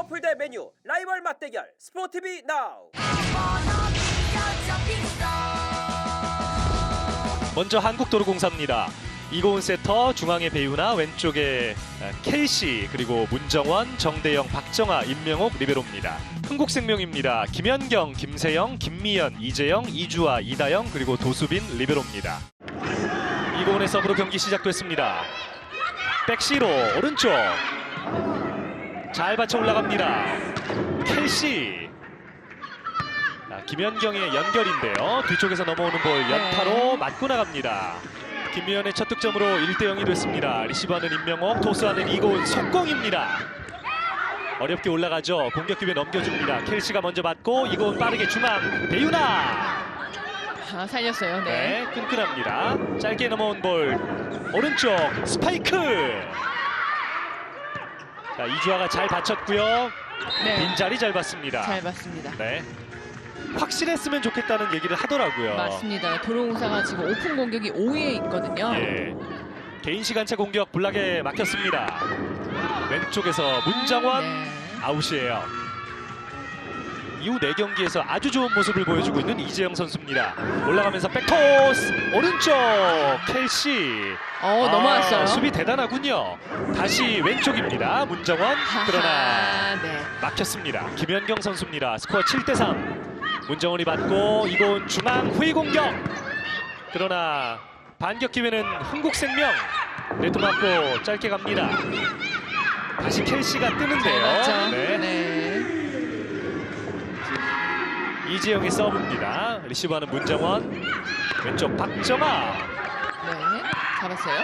커플 대 메뉴 라이벌 맞대결 스포티비 나우 먼저 한국도로공사입니다. 이고은 세터 중앙에 배우나 왼쪽에 아, 켈시 그리고 문정원, 정대영, 박정아, 임명옥 리베로입니다. 흥국생명입니다. 김현경, 김세영, 김미연, 이재영, 이주아, 이다영 그리고 도수빈 리베로입니다. 이고은의 서브로 경기 시작됐습니다. 백시로 오른쪽 잘 받쳐 올라갑니다. 켈시 자, 김현경의 연결인데요. 뒤쪽에서 넘어오는 볼 연타로 맞고 나갑니다. 김미연의 첫 득점으로 1대 0이 됐습니다. 리시버는 임명옥, 토스하는 이고은 속공입니다. 어렵게 올라가죠. 공격 기회 넘겨줍니다. 켈시가 먼저 맞고 이고은 빠르게 중앙 배유나. 아, 살렸어요. 네. 네, 끈끈합니다. 짧게 넘어온 볼 오른쪽 스파이크. 자 이주아가 잘 받쳤고요. 네. 빈자리 잘 봤습니다. 잘 봤습니다. 네. 확실했으면 좋겠다는 얘기를 하더라고요. 맞습니다. 도로공사가 지금 오픈 공격이 5위에 있거든요. 예. 개인 시간차 공격 블락에 막혔습니다. 왼쪽에서 문정원 네. 아웃이에요. 이후 4경기에서 아주 좋은 모습을 보여주고 있는 이재영 선수입니다. 올라가면서 백토스 오른쪽 켈시 어, 아, 넘어왔어요. 수비 대단하군요. 다시 왼쪽입니다. 문정원 그러나 하하, 네. 막혔습니다. 김현경 선수입니다. 스코어 7대 3. 문정원이 받고 이건 중앙 후위 공격. 그러나 반격 기회는 흥국생명. 네트 맞고 짧게 갑니다. 다시 켈시가 뜨는데요. 네. 네. 이재영의 서브입니다. 리시브하는 문정원. 왼쪽 박정아. 네. 잡았어요.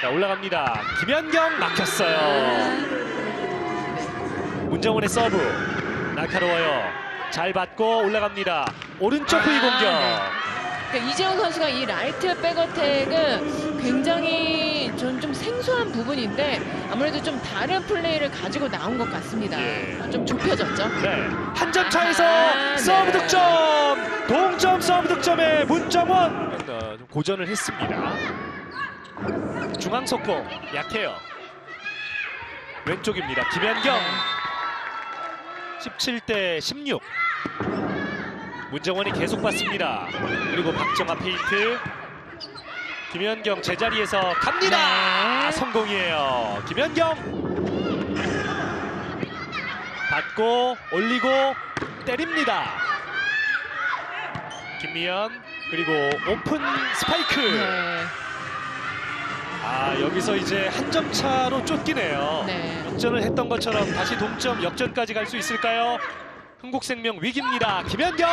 자, 올라갑니다. 김현경 막혔어요. 네. 문정원의 서브 날카로워요. 잘 받고 올라갑니다. 오른쪽 후위 아, 공격. 네. 그러니까 이재용 선수가 이 라이트 백어택은 굉장히 생소한 부분인데 아무래도 좀 다른 플레이를 가지고 나온 것 같습니다. 예. 좀 좁혀졌죠. 네, 한 점 차에서 아, 서브 네. 득점, 동점 서브 득점에 문정원 어, 좀 고전을 했습니다. 중앙 속공 약해요. 왼쪽입니다. 김현경 17대 16. 문정원이 계속 받습니다. 그리고 박정아 페인트. 김현경 제자리에서 갑니다. 네. 성공이에요. 김현경 받고 올리고 때립니다. 김미연 그리고 오픈 스파이크. 네. 아 여기서 이제 한 점 차로 쫓기네요. 네. 역전을 했던 것처럼 다시 동점 역전까지 갈 수 있을까요? 흥국생명 위기입니다. 김현경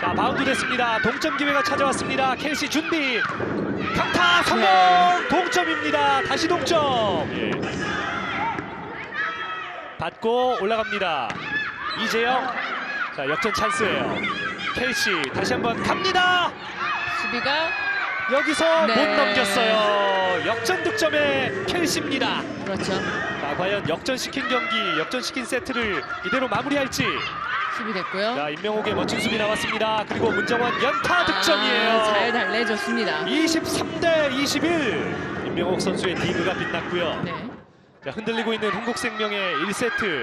자 바운드 됐습니다. 동점 기회가 찾아왔습니다. 켈시 준비 강타 성공 네. 동점입니다. 다시 동점. 예. 받고 올라갑니다. 이재영 자 역전 찬스예요. 켈시 다시 한번 갑니다. 수비가 여기서 네. 못 넘겼어요. 역전 득점의 켈시입니다. 그렇죠. 자, 과연 역전시킨 경기, 역전시킨 세트를 이대로 마무리할지. 수비 됐고요. 자, 임명옥의 멋진 수비 나왔습니다. 그리고 문정원 연타 득점이에요. 아, 잘 달래줬습니다. 23대 21. 임명옥 선수의 디그가 빛났고요. 네. 자, 흔들리고 있는 흥국생명의 1세트.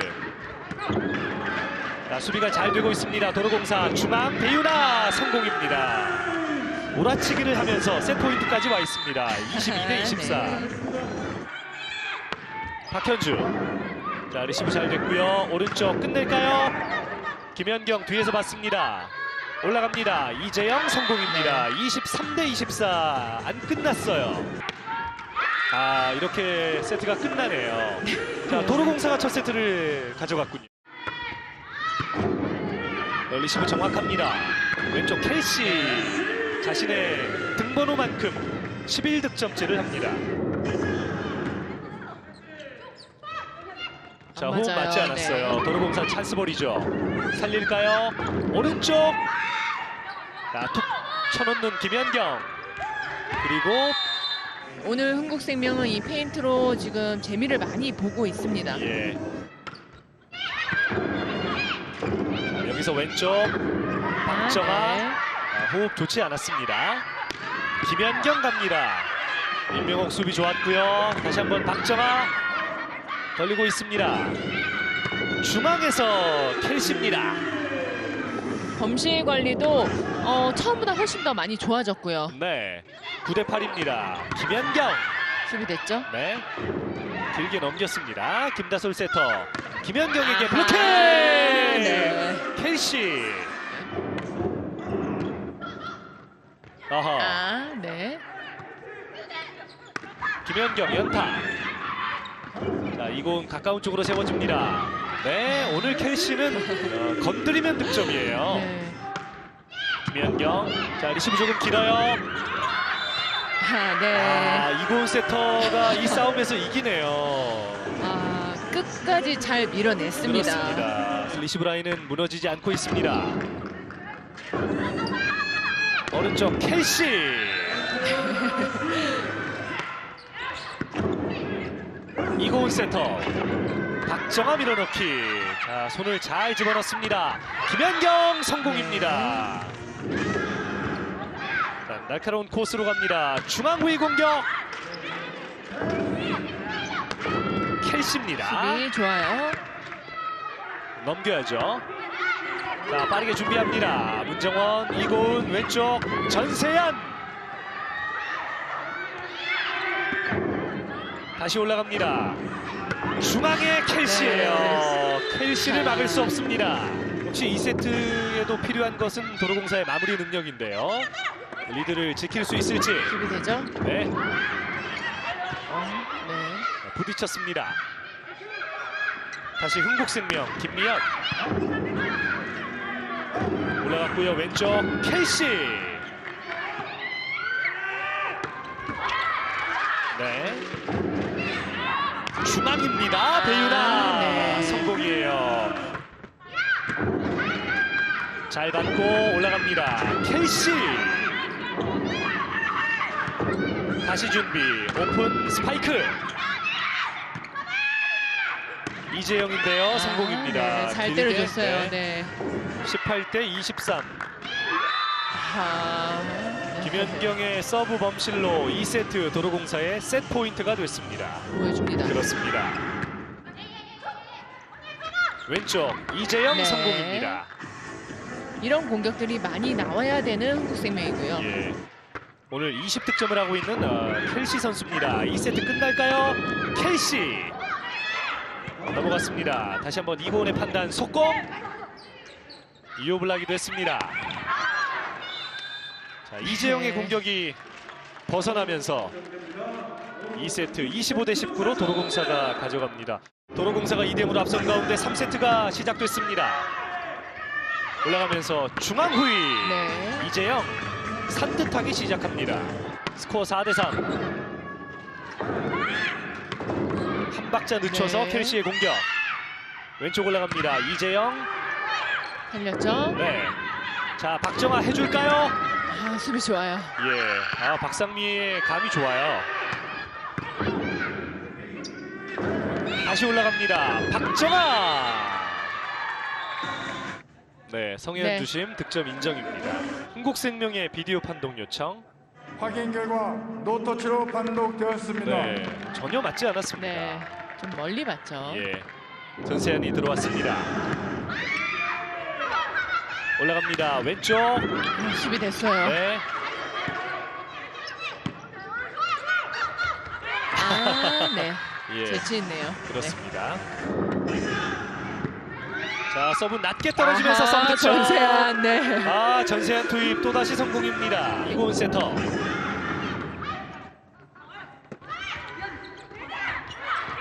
자, 수비가 잘 되고 있습니다. 도로공사 중앙 배유나 성공입니다. 몰아치기를 하면서 세 포인트까지 와 있습니다. 22대 24. 네. 박현주. 자, 리시브 잘 됐고요. 오른쪽 끝낼까요? 김현경 뒤에서 봤습니다. 올라갑니다. 이재영 성공입니다. 23대 24. 안 끝났어요. 아, 이렇게 세트가 끝나네요. 자, 도로공사가 첫 세트를 가져갔군요. 어, 리시브 정확합니다. 왼쪽 켈시 자신의 등번호만큼 11득점째를 합니다. 자, 안 호흡 맞아요. 맞지 않았어요. 네. 도로공사 찬스볼이죠. 살릴까요? 오른쪽. 자, 툭 쳐놓는 김현경. 그리고 오늘 흥국생명은 이 페인트로 지금 재미를 많이 보고 있습니다. 예. 자, 여기서 왼쪽 박정아. 아, 네. 아, 호흡 좋지 않았습니다. 김현경 갑니다. 임명옥 수비 좋았고요. 다시 한번 박정아 걸리고 있습니다. 중앙에서 켈시입니다. 범실 관리도 어, 처음보다 훨씬 더 많이 좋아졌고요. 네. 9대 8입니다. 김현경. 수비됐죠? 네. 길게 넘겼습니다. 김다솔 세터. 김현경에게 블로킹! 네. 켈시. 아하. 아, 네. 김현경 연타. 자, 이공 가까운 쪽으로 세워집니다. 네, 오늘 켈시는 어, 건드리면 득점이에요. 네. 김현경. 자, 리시브 조금 길어요. 아, 네. 아, 이고은 세터가 이 싸움에서 이기네요. 아, 끝까지 잘 밀어냈습니다. 그렇습니다. 리시브 라인은 무너지지 않고 있습니다. 오른쪽 켈시. 이고은 세터. 박정아 밀어넣기. 자, 손을 잘 집어넣습니다. 김현경 성공입니다. 자, 날카로운 코스로 갑니다. 중앙 후위 공격. 켈시입니다. 수비 좋아요. 넘겨야죠. 자 빠르게 준비합니다. 문정원, 이고은 왼쪽 전세현. 다시 올라갑니다. 중앙에 켈시예요. 켈시를 막을 수 없습니다. 역시 2세트에도 필요한 것은 도로공사의 마무리 능력인데요. 리드를 지킬 수 있을지. 수비되죠? 네, 어, 네. 부딪혔습니다. 다시 흥국생명 김미연 올라갔고요 왼쪽 켈시 네 중앙입니다 배유나 아, 네. 성공이에요 잘 받고 올라갑니다 켈시 다시 준비 오픈 스파이크 이재영인데요 성공입니다 아, 네, 잘 때려줬어요. 네. 네. 18 대 23 아, 네. 김현경의 서브 범실로 2세트 도로공사의 세트 포인트가 됐습니다 보여줍니다. 그렇습니다 왼쪽 이재영 네. 성공입니다 이런 공격들이 많이 나와야 되는 한국생명이고요. 예. 오늘 20득점을 하고 있는 어, 켈시 선수입니다 2세트 끝날까요? 켈시 넘어갔습니다 다시 한번 이고은의 판단 속공 이오블락이 됐습니다 자 이재영의 네. 공격이 벗어나면서 2세트 25대 19로 도로공사가 가져갑니다 도로공사가 2대 0으로 앞선 가운데 3세트가 시작됐습니다 올라가면서 중앙 후위 네. 이재영 산뜻하게 시작합니다. 스코어 4대 3. 한 박자 늦춰서 네. 켈시의 공격. 왼쪽 올라갑니다. 이재영. 살렸죠? 네. 자, 박정아 해줄까요? 아, 수비 좋아요. 예. 아, 박상미의 감이 좋아요. 다시 올라갑니다. 박정아. 네, 성현 네. 주심 득점 인정입니다. 흥국생명의 비디오 판독 요청. 확인 결과 노터치로 판독되었습니다. 네, 전혀 맞지 않았습니다. 네. 좀 멀리 봤죠. 예, 전세현이 들어왔습니다. 올라갑니다. 왼쪽. 아, 수비 됐어요. 네, 아, 네. 예, 재치 있네요. 그렇습니다. 자, 서브 낮게 떨어지면서 아하, 서브 득점. 전세한, 네. 아, 전세현 투입 또 다시 성공입니다. 이고은 센터.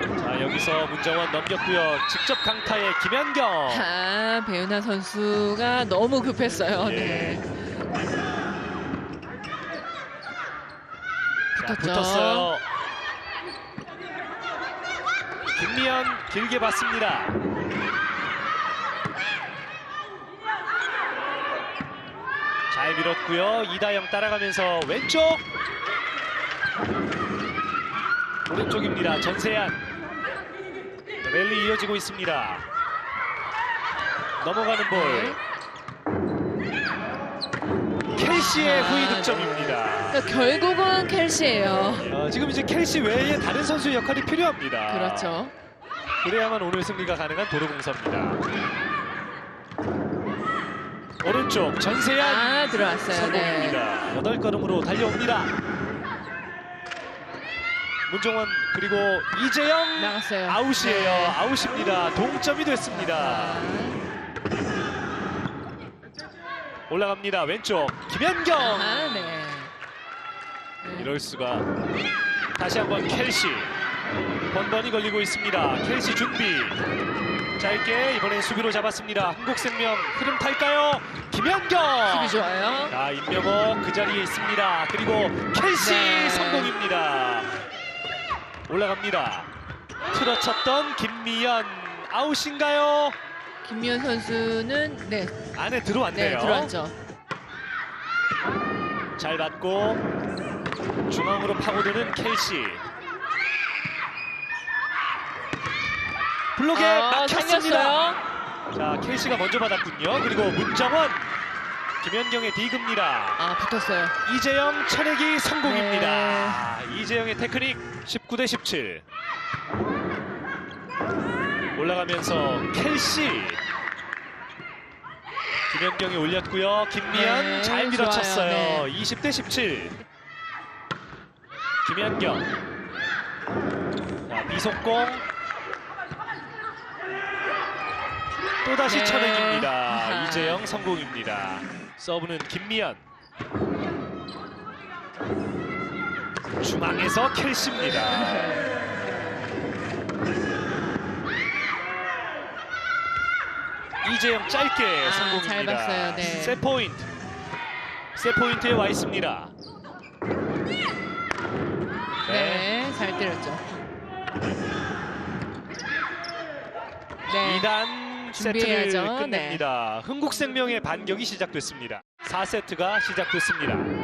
자, 여기서 문정원 넘겼고요. 직접 강타의 김현경. 아, 배우나 선수가 너무 급했어요. 예. 네. 자, 붙었죠. 붙었어요. 김미연 길게 봤습니다. 잘 밀었고요. 이다영 따라가면서 왼쪽. 오른쪽입니다. 전세한. 랠리 이어지고 있습니다. 넘어가는 볼. 켈시의 아, 후위 네. 득점입니다. 그러니까 결국은 켈시예요. 어, 지금 이제 켈시 외에 다른 선수의 역할이 필요합니다. 그렇죠. 그래야만 오늘 승리가 가능한 도로공사입니다. 오른쪽 전세현 아 들어왔어요. 네. 성공입니다. 여덟 걸음으로 달려옵니다. 문정원 그리고 이재영 나갔어요. 아웃이에요. 네. 아웃입니다. 동점이 됐습니다. 아, 올라갑니다. 왼쪽 김현경. 아, 네. 이럴 수가. 다시 한번 켈시. 번번이 걸리고 있습니다. 켈시 준비. 짧게 이번엔 수비로 잡았습니다. 한국생명 흐름 탈까요? 김현경. 수비 좋아요. 자, 임명호 그 자리에 있습니다. 그리고 켈시 네. 성공입니다. 올라갑니다. 틀어쳤던 김미연 아웃인가요? 김미연 선수는 네, 안에 네 들어왔네요. 들어왔죠. 잘 받고 중앙으로 파고드는 켈시. 블록에 아, 막혔습니다. 자, 켈시가 먼저 받았군요. 그리고 문정원, 김현경의 디그입니다. 아 붙었어요. 이재영 천액이 성공입니다. 네. 아, 이재영의 테크닉 19대 17. 올라가면서 켈시. 김현경이 올렸고요. 김미연 네, 잘 밀어쳤어요. 좋아요. 네. 20대 17. 김현경. 자, 미속공. 또다시 네. 천액입니다. 아하. 이재영 성공입니다. 서브는 김미연. 중앙에서 켈시입니다. 이재영 짧게 아, 성공입니다. 잘 봤어요. 네. 세 포인트. 세 포인트에 와 있습니다. 네. 네, 잘 때렸죠. 네. 2단 세트를 준비해야죠. 끝냅니다. 흥국생명의 반격이 시작됐습니다. 4세트가 시작됐습니다.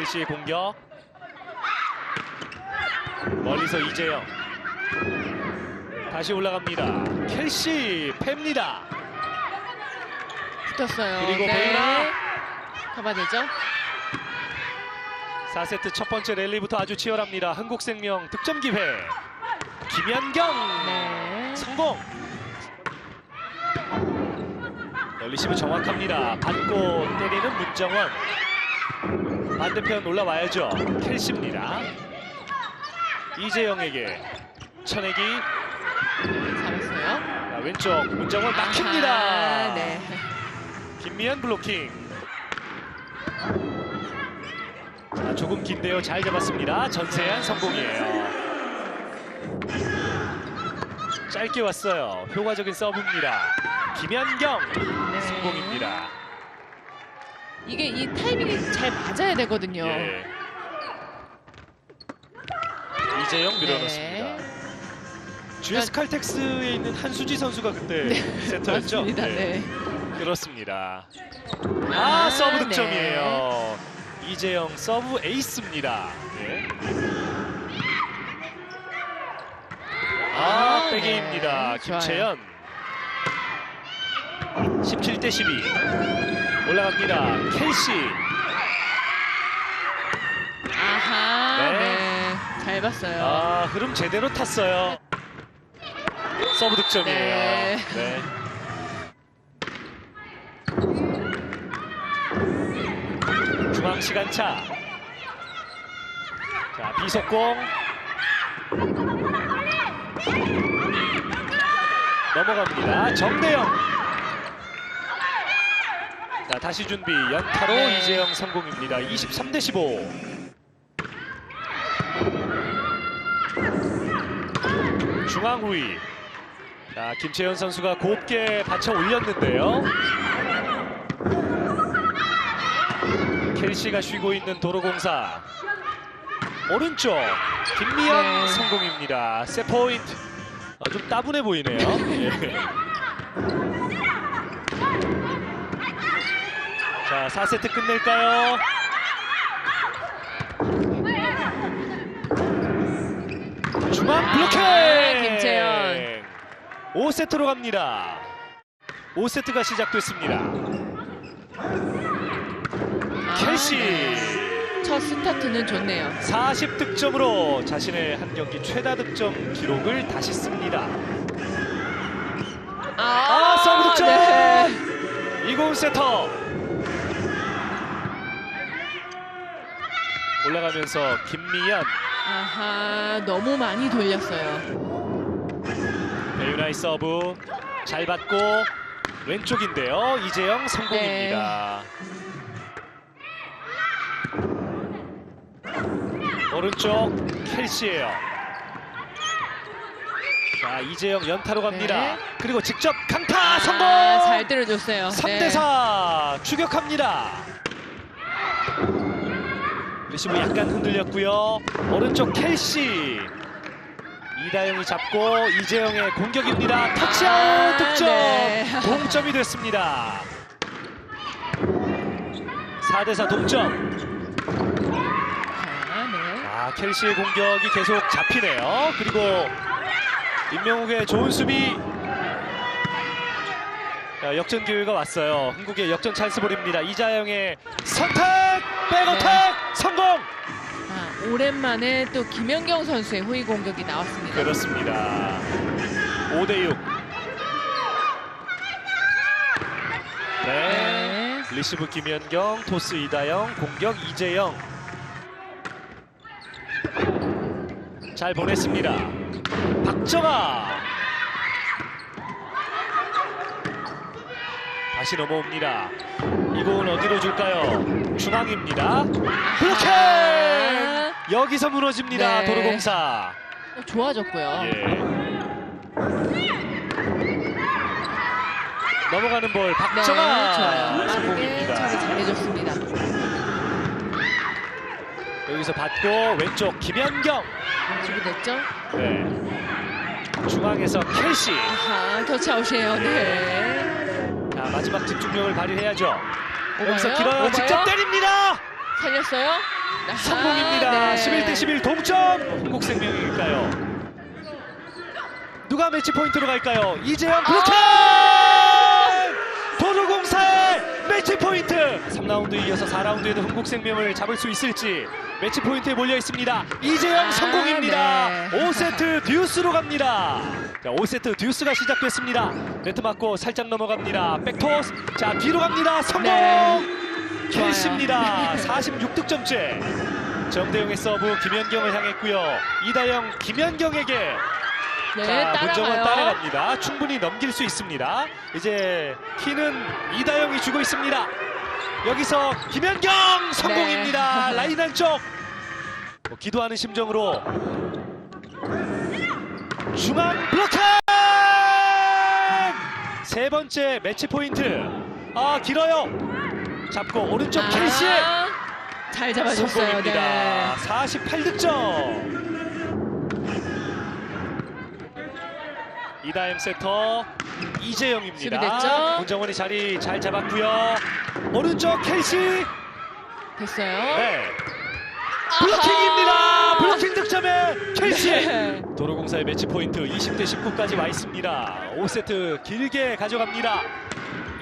켈시의 공격. 멀리서 이재영. 다시 올라갑니다. 켈시 팹니다. 붙었어요. 그리고 네. 베이나. 잡아내죠. 4세트 첫 번째 랠리부터 아주 치열합니다. 한국생명 득점 기회. 김현경 네. 성공. 리시브 정확합니다. 받고 때리는 문정원. 반대편 올라와야죠. 켈시입니다. 이재영에게 천액이 잡았어요. 자, 왼쪽 문정원 막힙니다. 아하, 네. 김미연 블로킹. 자, 조금 긴데요. 잘 잡았습니다. 전세한 성공이에요. 짧게 왔어요. 효과적인 서브입니다. 김현경 네. 성공입니다. 이게 이 타이밍이 잘 맞아야 되거든요. 예. 이재영 밀어넣습니다. 네. GS 칼텍스에 있는 한수지 선수가 그때 세터였죠? 맞습니다. 네. 그렇습니다. 아, 아, 서브 네. 득점이에요. 이재영 서브 에이스입니다. 예. 아, 아, 백게입니다 네. 김채연. 17대 12. 올라갑니다. 켈시. 아하. 네. 네. 잘 봤어요. 아, 흐름 제대로 탔어요. 서브 득점이에요. 네. 네. 중앙 시간차. 자, 비속공. 넘어갑니다. 정대영. 자, 다시 준비. 연타로 네. 이재영 성공입니다. 23 대 15. 중앙 후위. 자, 김채연 선수가 곱게 받쳐 올렸는데요. 켈시가 쉬고 있는 도로공사. 오른쪽 김미연 네. 성공입니다. 세 포인트. 아, 좀 따분해 보이네요. 예. 자, 4세트 끝낼까요? 중앙 블로킹! 아, 김채연. 5세트로 갑니다. 5세트가 시작됐습니다. 아, 켈시. 네. 첫 스타트는 좋네요. 40득점으로 자신의 한 경기 최다 득점 기록을 다시 씁니다. 아, 아, 서브 득점! 네. 이고은 세터. 올라가면서 김미연, 아하, 너무 많이 돌렸어요. 배윤아의 서브 잘 받고 왼쪽인데요. 이재영 성공입니다. 오른쪽 켈시예요. 자 이재영 연타로 갑니다. 네. 그리고 직접 강타 아, 성공. 잘 때려줬어요. 3대4 추격합니다. 리시브 약간 흔들렸고요. 오른쪽 켈시. 이다영이 잡고 이재영의 공격입니다. 터치아웃 아, 득점. 네. 동점이 됐습니다. 4대4 동점. 아, 네. 아, 켈시의 공격이 계속 잡히네요. 그리고 임명욱의 좋은 수비. 자, 역전 기회가 왔어요. 한국의 역전 찬스볼입니다. 이자영의 선택, 백어택 네. 오랜만에 또 김연경 선수의 후위 공격이 나왔습니다. 그렇습니다. 5대 6. 네. 네. 리시브 김연경, 토스 이다영, 공격 이재영. 잘 보냈습니다. 박정아. 다시 넘어옵니다. 이공은 어디로 줄까요? 중앙입니다. 블로킹! 아, 여기서 무너집니다. 네. 도로공사. 어, 좋아졌고요. 예. 넘어가는 볼 네, 박정아 좋아요. 빠르게 성공입니다. 처리 잘해줬습니다. 여기서 받고 왼쪽 김연경. 준비됐죠? 네. 중앙에서 켈시. 아하, 터치아웃이에요. 네. 자, 마지막 집중력을 발휘해야죠. 오바요? 여기서 길어요. 오바요? 직접 때립니다. 살렸어요? 성공입니다. 네. 11대 11 동점. 한국생명일까요? 누가 매치 포인트로 갈까요? 이재영 블로킹! 도로공사의 매치 포인트! 3라운드 이어서 4라운드에도 한국생명을 잡을 수 있을지 매치 포인트에 몰려 있습니다. 이재영 아, 성공입니다. 네. 5세트 듀스로 갑니다. 자, 5세트 듀스가 시작됐습니다. 네트 맞고 살짝 넘어갑니다. 백토스. 자, 뒤로 갑니다. 성공! 네. 켈시입니다. 46득점째. 정대용의 서브 김연경을 향했고요. 이다영 김연경에게 네, 자, 문정원 따라가요. 따라갑니다. 충분히 넘길 수 있습니다. 이제 키는 이다영이 주고 있습니다. 여기서 김연경 성공입니다. 네. 라인 안쪽. 뭐 기도하는 심정으로 중앙 블로킹! 세 번째 매치 포인트. 아 길어요. 잡고 오른쪽 켈시 아, 잘 잡아줬어요. 성공입니다. 네. 48득점. 이다임 세터 이재영입니다. 수비됐죠? 문정원이 자리 잘 잡았고요. 오른쪽 켈시 됐어요. 네. 블로킹입니다. 블로킹 득점에 켈시. 네. 도로공사의 매치 포인트 20대 19까지 와 있습니다. 5세트 길게 가져갑니다.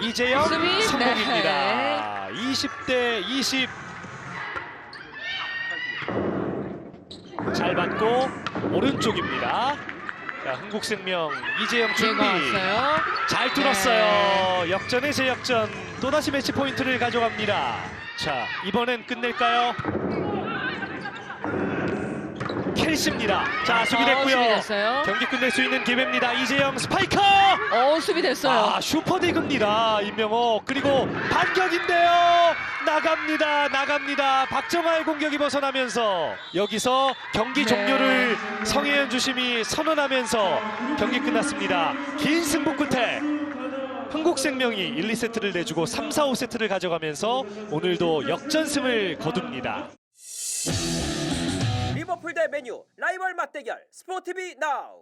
이재영 수비? 성공입니다. 20대 20. 잘 받고 오른쪽입니다. 자, 한국생명 이재영 준비. 왔어요. 잘 뚫었어요. 역전의 재역전. 또다시 매치 포인트를 가져갑니다. 자, 이번엔 끝낼까요? 켈시입니다. 자, 어, 수비됐고요. 수비됐어요. 경기 끝낼 수 있는 기회입니다. 이재영 스파이커! 어, 수비됐어요. 아, 슈퍼디그입니다. 임명호. 그리고 반격인데요. 나갑니다. 나갑니다. 박정아의 공격이 벗어나면서 여기서 경기 네. 종료를 성혜연 주심이 선언하면서 경기 끝났습니다. 긴 승부 끝에 한국생명이 1, 2세트를 내주고 3, 4, 5세트를 가져가면서 오늘도 역전승을 거둡니다. 리버풀 대 메뉴 라이벌 맞대결 스포티비 나우